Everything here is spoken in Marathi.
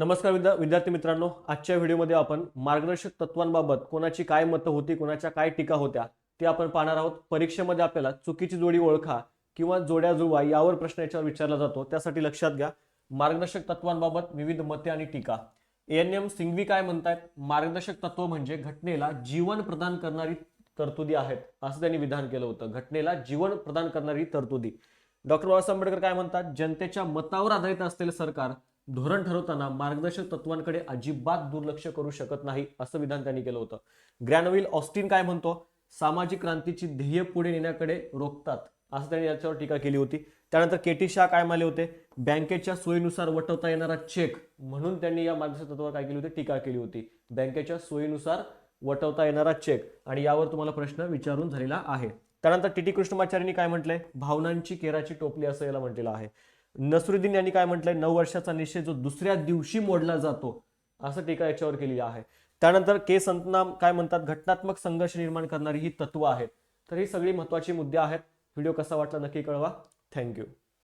नमस्कार विद्या विद्यार्थी मित्रांनो आजच्या व्हिडिओमध्ये आपण मार्गदर्शक तत्वांबाबत कोणाची काय मतं होती कोणाच्या काय टीका होत्या ते आपण पाहणार आहोत. परीक्षेमध्ये आपल्याला चुकीची जोडी ओळखा किंवा जोड्या जुळवा यावर प्रश्न याच्यावर विचारला जातो. त्यासाठी लक्षात घ्या मार्गदर्शक तत्वांबाबत विविध मते आणि टीका. एन एम सिंघवी काय म्हणतायत? मार्गदर्शक तत्व म्हणजे घटनेला जीवन प्रदान करणारी तरतुदी आहेत. असं त्यांनी विधान केलं होतं. घटनेला जीवन प्रदान करणारी तरतुदी. डॉक्टर बाबासाहेब आंबेडकर काय म्हणतात? जनतेच्या मतावर आधारित असलेले सरकार धोरण ठरवताना मार्गदर्शक तत्वांकडे अजिबात दुर्लक्ष करू शकत नाही असं विधान त्यांनी केलं होतं. ग्रॅनविल ऑस्टिन काय म्हणतो? सामाजिक क्रांतीची ध्येय पुढे नेण्याकडे रोखतात असं त्यांनी याच्यावर टीका केली होती. त्यानंतर केटी शाह काय म्हणाले होते? बँकेच्या सोयीनुसार वटवता येणारा चेक म्हणून त्यांनी या मार्गदर्शक तत्वावर काय केली होती? टीका केली होती. बँकेच्या सोयीनुसार वटवता येणारा चेक. आणि यावर तुम्हाला प्रश्न विचारून झालेला आहे. त्यानंतर टी टी कृष्णमाचार्यांनी काय म्हटलंय? भावनांची केराची टोपली असं याला म्हटलेलं आहे. नसरुद्दीन यांनी काय म्हटलंय? नऊ वर्षाचा निश्चय जो दुसऱ्या दिवशी मोडला जातो असं टीका याच्यावर केलेली आहे. त्यानंतर के संतनाम काय म्हणतात? घटनात्मक संघर्ष निर्माण करणारी ही तत्व आहेत. तर ही सगळी महत्वाची मुद्दे आहेत. व्हिडिओ कसा वाटला नक्की कळवा. थँक्यू.